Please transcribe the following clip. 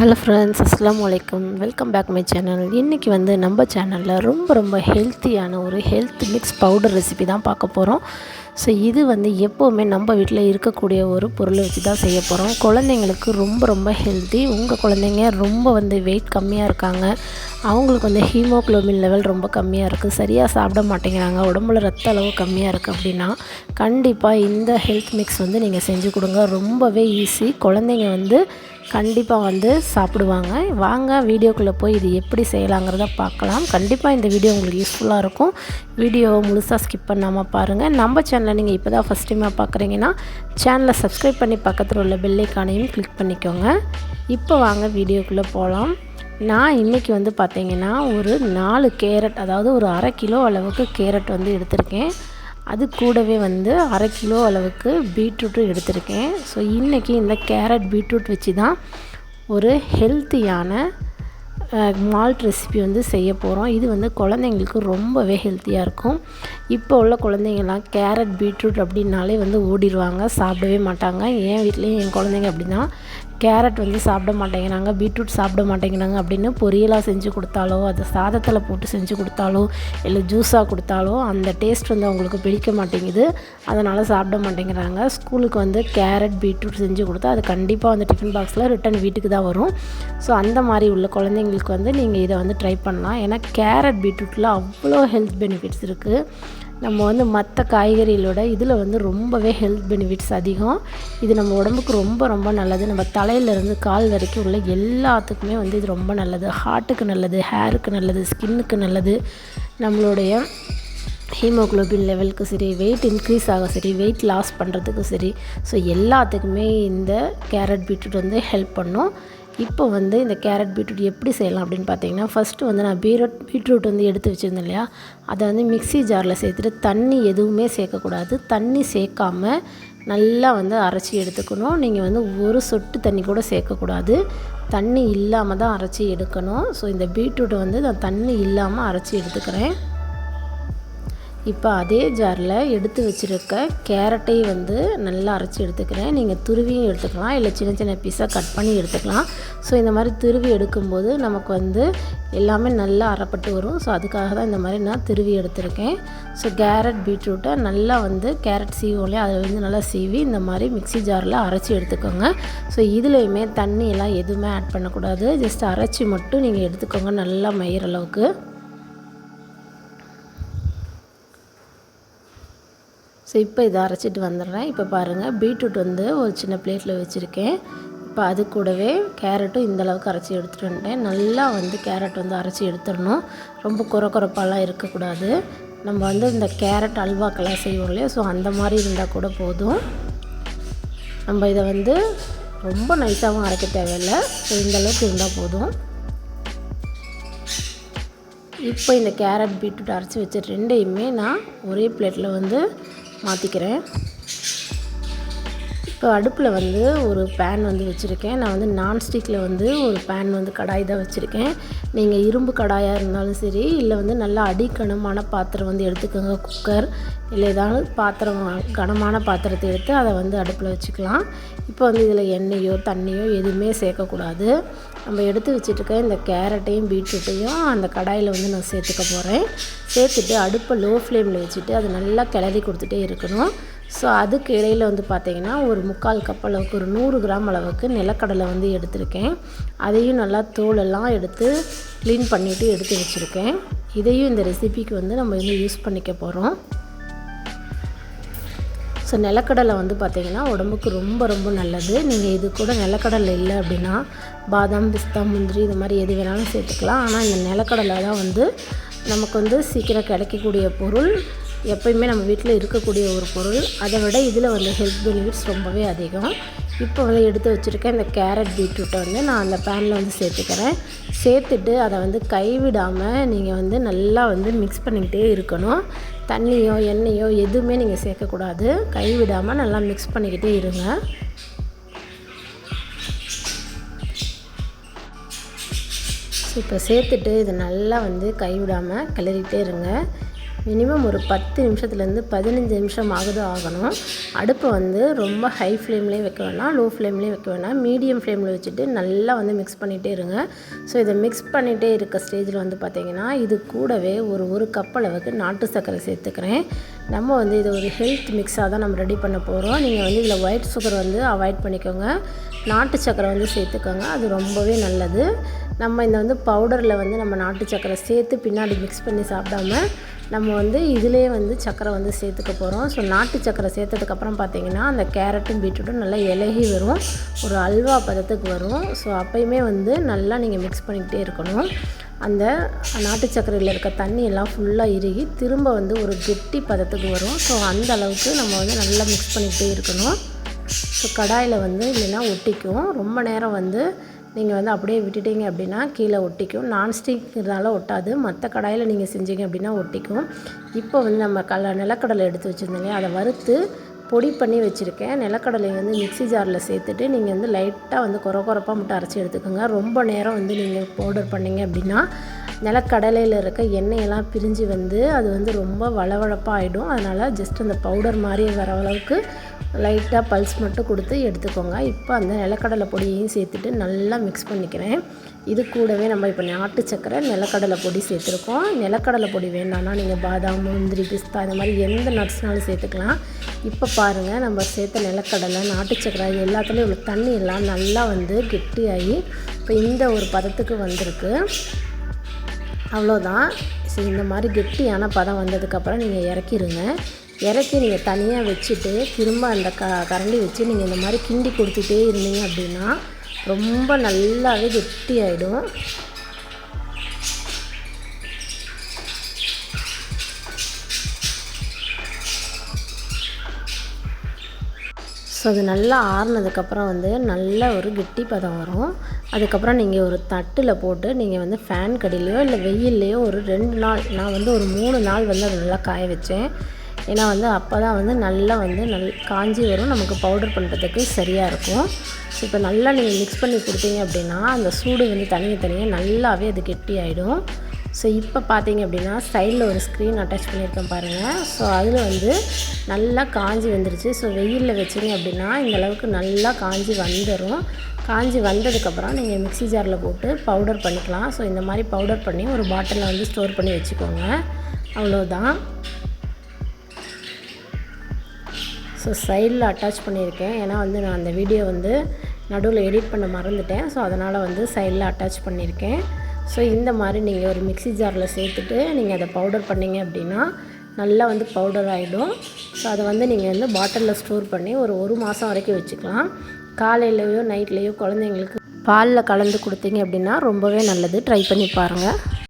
Hello friends அஸ்லாம் வலைக்கம் welcome back my channel இன்றைக்கி வந்து நம்ம சேனலில் ரொம்ப ரொம்ப ஹெல்த்தியான ஒரு ஹெல்த் மிக்ஸ் பவுடர் ரெசிபி தான் பார்க்க போகிறோம் ஸோ இது வந்து எப்போவுமே நம்ம வீட்டில் இருக்கக்கூடிய ஒரு பொருளை வச்சு தான் செய்ய போகிறோம் குழந்தைங்களுக்கு ரொம்ப ரொம்ப ஹெல்த்தி உங்கள் குழந்தைங்க ரொம்ப வந்து வெயிட் கம்மியாக இருக்காங்க. அவங்களுக்கு வந்து ஹீமோக்ளோபின் லெவல் ரொம்ப கம்மியாக இருக்குது சரியாக சாப்பிட மாட்டேங்கிறாங்க. உடம்புல ரத்த அளவு கம்மியாக இருக்குது அப்படின்னா கண்டிப்பாக இந்த ஹெல்த் மிக்ஸ் வந்து நீங்கள் செஞ்சு கொடுங்க. ரொம்பவே ஈஸி குழந்தைங்க வந்து கண்டிப்பாக வந்து சாப்பிடுவாங்க. வாங்க வீடியோக்குள்ளே போய் இது எப்படி செய்யலாங்கிறத பார்க்கலாம். கண்டிப்பாக இந்த வீடியோ உங்களுக்கு யூஸ்ஃபுல்லாக இருக்கும். வீடியோவை முழுசாக ஸ்கிப் பண்ணாமல் பாருங்கள் நம்ம சேனலை நீங்கள் இப்போ தான் ஃபஸ்ட் டைமாக பார்க்குறீங்கன்னா சேனலை சப்ஸ்கிரைப் பண்ணி பக்கத்தில் உள்ள பெல்லைக்கானையும் கிளிக் பண்ணிக்கோங்க. இப்போ வாங்க வீடியோக்குள்ளே போகலாம் நான் இன்றைக்கி வந்து பார்த்திங்கன்னா ஒரு நாலு கேரட் அதாவது ஒரு அரை கிலோ அளவுக்கு கேரட் வந்து எடுத்திருக்கேன். அது கூடவே வந்து அரை கிலோ அளவுக்கு பீட்ரூட்டும் எடுத்திருக்கேன். ஸோ இன்றைக்கி இந்த கேரட் பீட்ரூட் வச்சு தான் ஒரு ஹெல்த்தியான மால்ட் ரெசிபி வந்து செய்ய போகிறோம் இது வந்து குழந்தைங்களுக்கு ரொம்பவே ஹெல்த்தியாக இருக்கும். இப்போ உள்ள குழந்தைங்கள்லாம் கேரட் பீட்ரூட் அப்படின்னாலே வந்து ஓடிடுவாங்க சாப்பிடவே மாட்டாங்க. என் வீட்லேயும் என் குழந்தைங்க அப்படின்னா கேரட் வந்து சாப்பிட மாட்டேங்கிறாங்க பீட்ரூட் சாப்பிட மாட்டேங்கிறாங்க அப்படின்னு பொரியலாக செஞ்சு கொடுத்தாலோ அதை சாதத்தில் போட்டு செஞ்சு கொடுத்தாலோ இல்லை ஜூஸாக கொடுத்தாலோ அந்த டேஸ்ட் வந்து அவங்களுக்கு பிடிக்க மாட்டேங்குது. அதனால் சாப்பிட மாட்டேங்கிறாங்க. ஸ்கூலுக்கு வந்து கேரட் பீட்ரூட் செஞ்சு கொடுத்தா அது கண்டிப்பாக வந்து டிஃபன் பாக்ஸில் ரிட்டன் வீட்டுக்கு தான் வரும். ஸோ அந்த மாதிரி உள்ள குழந்தைங்களுக்கு வந்து நீங்கள் இதை வந்து ட்ரை பண்ணலாம். ஏன்னா கேரட் பீட்ரூட்டில் அவ்வளோ ஹெல்த் பெனிஃபிட்ஸ் இருக்குது நம்ம வந்து மற்ற காய்கறிகளோட இதில் வந்து ரொம்பவே ஹெல்த் பெனிஃபிட்ஸ் அதிகம். இது நம்ம உடம்புக்கு ரொம்ப ரொம்ப நல்லது. நம்ம தலையிலேருந்து கால் வரைக்கும் உள்ள எல்லாத்துக்குமே வந்து இது ரொம்ப நல்லது. ஹார்ட்டுக்கு நல்லது ஹேருக்கு நல்லது ஸ்கின்னுக்கு நல்லது. நம்மளுடைய ஹீமோக்ளோபின் லெவலுக்கு சரி வெயிட் இன்க்ரீஸ் ஆக சரி வெயிட் லாஸ் பண்ணுறதுக்கு சரி. ஸோ எல்லாத்துக்குமே இந்த கேரட் பீட்ரூட் வந்து ஹெல்ப் பண்ணும். இப்போ வந்து இந்த கேரட் பீட்ரூட் எப்படி செய்யலாம் அப்படின்னு பார்த்தீங்கன்னா ஃபஸ்ட்டு வந்து நான் பீரட் பீட்ரூட் வந்து எடுத்து வச்சுருந்தேன் இல்லையா? அதை வந்து மிக்சி ஜாரில் சேர்த்துட்டு தண்ணி எதுவுமே சேர்க்கக்கூடாது. தண்ணி சேர்க்காம நல்லா வந்து அரைச்சி எடுத்துக்கணும். நீங்கள் வந்து ஒரு சொட்டு தண்ணி கூட சேர்க்கக்கூடாது. தண்ணி இல்லாமல் தான் அரைச்சி எடுக்கணும். ஸோ இந்த பீட்ரூட்டை வந்து நான் தண்ணி இல்லாமல் அரைச்சி எடுத்துக்கிறேன். இப்போ அதே ஜாரில் எடுத்து வச்சுருக்க கேரட்டை வந்து நல்லா அரைச்சி எடுத்துக்கிறேன். நீங்கள் துருவியும் எடுத்துக்கலாம் இல்லை சின்ன சின்ன பீஸாக கட் பண்ணி எடுத்துக்கலாம். ஸோ இந்த மாதிரி துருவி எடுக்கும்போது நமக்கு வந்து எல்லாமே நல்லா அரைப்பட்டு வரும். ஸோ அதுக்காக தான் இந்த மாதிரி நான் துருவி எடுத்திருக்கேன். ஸோ கேரட் பீட்ரூட்டை நல்லா வந்து கேரட் சீவோம்லையே அதை வந்து நல்லா சீவி இந்த மாதிரி மிக்சி ஜாரில் அரைச்சி எடுத்துக்கோங்க. ஸோ இதுலேயுமே தண்ணியெல்லாம் எதுவுமே ஆட் பண்ணக்கூடாது. ஜஸ்ட் அரைச்சி மட்டும் நீங்கள் எடுத்துக்கோங்க நல்லா மயிற அளவுக்கு. ஸோ இப்போ இதை அரைச்சிட்டு வந்துடுறேன். இப்போ பாருங்கள் பீட்ரூட் வந்து ஒரு சின்ன பிளேட்டில் வச்சுருக்கேன். இப்போ அது கூடவே கேரட்டும் இந்த அளவுக்கு அரைச்சி எடுத்துகிட்டு வந்துட்டேன். நல்லா வந்து கேரட் வந்து அரைச்சி எடுத்துடணும். ரொம்ப குறக்குறப்பாலாம் இருக்கக்கூடாது. நம்ம வந்து இந்த கேரட் அல்வாக்கெல்லாம் செய்வோம் இல்லையா? ஸோ அந்த மாதிரி இருந்தால் கூட போதும். நம்ம இதை வந்து ரொம்ப நைஸாகவும் அரைக்க தேவையில்லை. ஸோ இந்த அளவுக்கு இருந்தால் போதும். இப்போ இந்த கேரட் பீட்ரூட் அரைச்சி வச்ச ரெண்டையுமே நான் ஒரே பிளேட்டில் வந்து மாற்றிக்கிறேன் இப்போ அடுப்பில் வந்து ஒரு பேன் வந்து வச்சுருக்கேன். நான் வந்து நான்ஸ்டிக்கில் வந்து ஒரு பேன் வந்து கடாய் தான் வச்சுருக்கேன். நீங்கள் இரும்பு கடாயாக இருந்தாலும் சரி இல்லை வந்து நல்லா அடிக்கனமான பாத்திரம் வந்து எடுத்துக்கோங்க. குக்கர் இல்லை ஏதாவது பாத்திரம் கனமான பாத்திரத்தை எடுத்து அதை வந்து அடுப்பில் வச்சுக்கலாம். இப்போ வந்து இதில் எண்ணெயோ தண்ணியோ எதுவுமே சேர்க்கக்கூடாது. நம்ம எடுத்து வச்சுட்டுருக்க இந்த கேரட்டையும் பீட்ரூட்டையும் அந்த கடாயில் வந்து நான் சேர்த்துக்க போகிறேன் சேர்த்துட்டு அடுப்பை லோ ஃப்ளேமில் வச்சுட்டு அது நல்லா கிளறி கொடுத்துட்டே இருக்கணும். ஸோ அதுக்கு இடையில் வந்து பார்த்திங்கன்னா ஒரு முக்கால் கப் அளவுக்கு ஒரு நூறு கிராம் அளவுக்கு நிலக்கடலை வந்து எடுத்திருக்கேன். அதையும் நல்லா தோலெல்லாம் எடுத்து க்ளீன் பண்ணிவிட்டு எடுத்து வச்சுருக்கேன். இதையும் இந்த ரெசிபிக்கு வந்து நம்ம வந்து யூஸ் பண்ணிக்க போகிறோம் ஸோ நிலக்கடலை வந்து பார்த்திங்கன்னா உடம்புக்கு ரொம்ப ரொம்ப நல்லது. நீங்கள் இது கூட நிலக்கடலை இல்லை அப்படின்னா பாதாம் பிஸ்தா முந்திரி இது மாதிரி எது வேணாலும் சேர்த்துக்கலாம். ஆனால் இந்த நிலக்கடலை தான் வந்து நமக்கு வந்து சீக்கிரம் கிடைக்கக்கூடிய பொருள். எப்பயுமே நம்ம வீட்டில் இருக்கக்கூடிய ஒரு பொருள். அதை விட இதில் வந்து ஹெல்த் பெனிஃபிட்ஸ் ரொம்பவே அதிகம். இப்போ வந்து எடுத்து வச்சுருக்கேன் இந்த கேரட் பீட்ரூட்டை வந்து நான் அந்த பேனில் வந்து சேர்த்துக்கிறேன். சேர்த்துட்டு அதை வந்து கைவிடாமல் நீங்கள் வந்து நல்லா வந்து மிக்ஸ் பண்ணிக்கிட்டே இருக்கணும். தண்ணியோ எண்ணெயோ எதுவுமே நீங்கள் சேர்க்கக்கூடாது. கைவிடாமல் நல்லா மிக்ஸ் பண்ணிக்கிட்டே இருங்க. இப்போ சேர்த்துட்டு இதை நல்லா வந்து கைவிடாமல் கிளறிட்டே இருங்க. மினிமம் ஒரு பத்து நிமிஷத்துலேருந்து பதினஞ்சு நிமிஷம் ஆகுது ஆகணும். அடுப்பை வந்து ரொம்ப ஹை ஃப்ளேம்லேயும் வைக்க வேணாம் லோ ஃப்ளேம்லேயும் வைக்க வேணாம். மீடியம் ஃப்ளேமில் வச்சுட்டு நல்லா வந்து மிக்ஸ் பண்ணிகிட்டே இருங்க. ஸோ இதை மிக்ஸ் பண்ணிகிட்டே இருக்க ஸ்டேஜில் வந்து பார்த்திங்கன்னா இது கூடவே ஒரு ஒரு கப் அளவுக்கு நாட்டு சர்க்கரை சேர்த்துக்கிறேன். நம்ம வந்து இது ஒரு ஹெல்த் மிக்ஸாக தான் நம்ம ரெடி பண்ண போகிறோம் நீங்கள் வந்து இதில் ஒயிட் சுகர் வந்து அவாய்ட் பண்ணிக்கோங்க. நாட்டு சர்க்கரை வந்து சேர்த்துக்கோங்க. அது ரொம்பவே நல்லது. நம்ம இந்த வந்து பவுடரில் வந்து நம்ம நாட்டு சர்க்கரை சேர்த்து பின்னாடி மிக்ஸ் பண்ணி சாப்பிடாம நம்ம வந்து இதிலே வந்து சக்கரை வந்து சேர்த்துக்க போகிறோம் ஸோ நாட்டு சக்கரை சேர்த்ததுக்கப்புறம் பார்த்திங்கன்னா அந்த கேரட்டும் பீட்ரூட்டும் நல்லா இலகி வரும். ஒரு அல்வா பதத்துக்கு வரும். ஸோ அப்போயுமே வந்து நல்லா நீங்கள் மிக்ஸ் பண்ணிக்கிட்டே இருக்கணும். அந்த நாட்டு சக்கரையில் இருக்க தண்ணி எல்லாம் ஃபுல்லாக இறுகி திரும்ப வந்து ஒரு கெட்டி பதத்துக்கு வரும். ஸோ அந்த அளவுக்கு நம்ம வந்து நல்லா மிக்ஸ் பண்ணிக்கிட்டே இருக்கணும். ஸோ கடாயில் வந்து இல்லைன்னா ஒட்டிக்கும். ரொம்ப நேரம் வந்து நீங்கள் வந்து அப்படியே விட்டுட்டீங்க அப்படின்னா கீழே ஒட்டிக்கும். நான்ஸ்டிக்னால ஒட்டாது. மற்ற கடாயில் நீங்கள் செஞ்சீங்க அப்படின்னா ஒட்டிக்கும். இப்போ வந்து நம்ம கல நிலக்கடலை எடுத்து வச்சுருந்தீங்க அதை வறுத்து பொடி பண்ணி வச்சுருக்கேன். நிலக்கடலை வந்து மிக்சி ஜாரில் சேர்த்துட்டு நீங்கள் வந்து லைட்டாக வந்து குறை குறப்பாக மட்டும் அரைச்சி எடுத்துக்கோங்க. ரொம்ப நேரம் வந்து நீங்கள் பவுடர் பண்ணிங்க அப்படின்னா நிலக்கடலையில் இருக்க எண்ணெயெல்லாம் பிரிஞ்சு வந்து அது வந்து ரொம்ப வளவழப்பாக ஆகிடும் அதனால் ஜஸ்ட் அந்த பவுடர் மாதிரி வர அளவுக்கு லைட்டாக பல்ஸ் மட்டும் கொடுத்து எடுத்துக்கோங்க. இப்போ அந்த நிலக்கடலை பொடியையும் சேர்த்துட்டு நல்லா மிக்ஸ் பண்ணிக்கிறேன். இது கூடவே நம்ம இப்போ நாட்டு சக்கரை நிலக்கடலை பொடி சேர்த்துருக்கோம். நிலக்கடலை பொடி வேண்டாம்னா நீங்கள் பாதாம் முந்திரி பிஸ்தா இந்த மாதிரி எந்த நட்ஸ்னாலும் சேர்த்துக்கலாம். இப்போ பாருங்கள் நம்ம சேர்த்த நிலக்கடலை நாட்டு சக்கரை இது எல்லாத்துலேயும் உள்ள தண்ணி எல்லாம் நல்லா வந்து கெட்டியாகி இப்போ இந்த ஒரு பதத்துக்கு வந்திருக்கு. அவ்வளோதான். சரி இந்த மாதிரி கெட்டியான பதம் வந்ததுக்கப்புறம் நீங்கள் இறக்கிடுங்க இறக்கி நீங்கள் தனியாக வச்சுட்டு திரும்ப அந்த க கரண்டி வச்சு நீங்கள் இந்த மாதிரி கிண்டி கொடுத்துட்டே இருந்தீங்க அப்படின்னா ரொம்ப நல்லாவே கெட்டி ஆகிடும் ஸோ அது நல்லா ஆறுனதுக்கப்புறம் வந்து நல்ல ஒரு கெட்டி பதம் வரும். அதுக்கப்புறம் நீங்கள் ஒரு தட்டில் போட்டு நீங்கள் வந்து ஃபேன் கடையிலையோ இல்லை வெயில்லையோ ஒரு ரெண்டு நாள் நான் வந்து ஒரு மூணு நாள் வந்து அதை நல்லா காய வச்சேன். ஏன்னா வந்து அப்போ தான் வந்து நல்லா வந்து நல் காஞ்சி வரும். நமக்கு பவுடர் பண்ணுறதுக்கு சரியாக இருக்கும். ஸோ இப்போ நல்லா நீங்கள் மிக்ஸ் பண்ணி கொடுத்தீங்க அப்படின்னா அந்த சூடு வந்து தனியாக தனியாக நல்லாவே அது கெட்டி ஆகிடும் ஸோ இப்போ பார்த்தீங்க அப்படின்னா சைடில் ஒரு ஸ்க்ரீன் அட்டாச் பண்ணியிருக்கேன் பாருங்கள் ஸோ அதில் வந்து நல்லா காஞ்சி வந்துருச்சு. ஸோ வெயிலில் வச்சிங்க அப்படின்னா இந்த அளவுக்கு நல்லா காஞ்சி வந்துடும் காஞ்சி வந்ததுக்கப்புறம் நீங்கள் மிக்ஸி ஜாரில் போட்டு பவுடர் பண்ணிக்கலாம். ஸோ இந்த மாதிரி பவுடர் பண்ணி ஒரு பாட்டிலில் வந்து ஸ்டோர் பண்ணி வச்சுக்கோங்க. அவ்வளோதான் ஸோ சைடில் அட்டாச் பண்ணியிருக்கேன். ஏன்னா வந்து நான் அந்த வீடியோ வந்து நடுவில் எடிட் பண்ண மறந்துட்டேன். ஸோ அதனால் வந்து சைடில் அட்டாச் பண்ணியிருக்கேன். ஸோ இந்த மாதிரி நீங்கள் ஒரு மிக்ஸி ஜாரில் சேர்த்துட்டு நீங்கள் அதை பவுடர் பண்ணிங்க அப்படின்னா நல்லா வந்து பவுடர் ஆகிடும் ஸோ அதை வந்து நீங்கள் வந்து பாட்டிலில் ஸ்டோர் பண்ணி ஒரு ஒரு மாதம் வரைக்கும் வச்சுக்கலாம். காலையிலையோ நைட்லேயோ குழந்தைங்களுக்கு பாலில் கலந்து கொடுத்தீங்க அப்படின்னா ரொம்பவே நல்லது. ட்ரை பண்ணி பாருங்கள்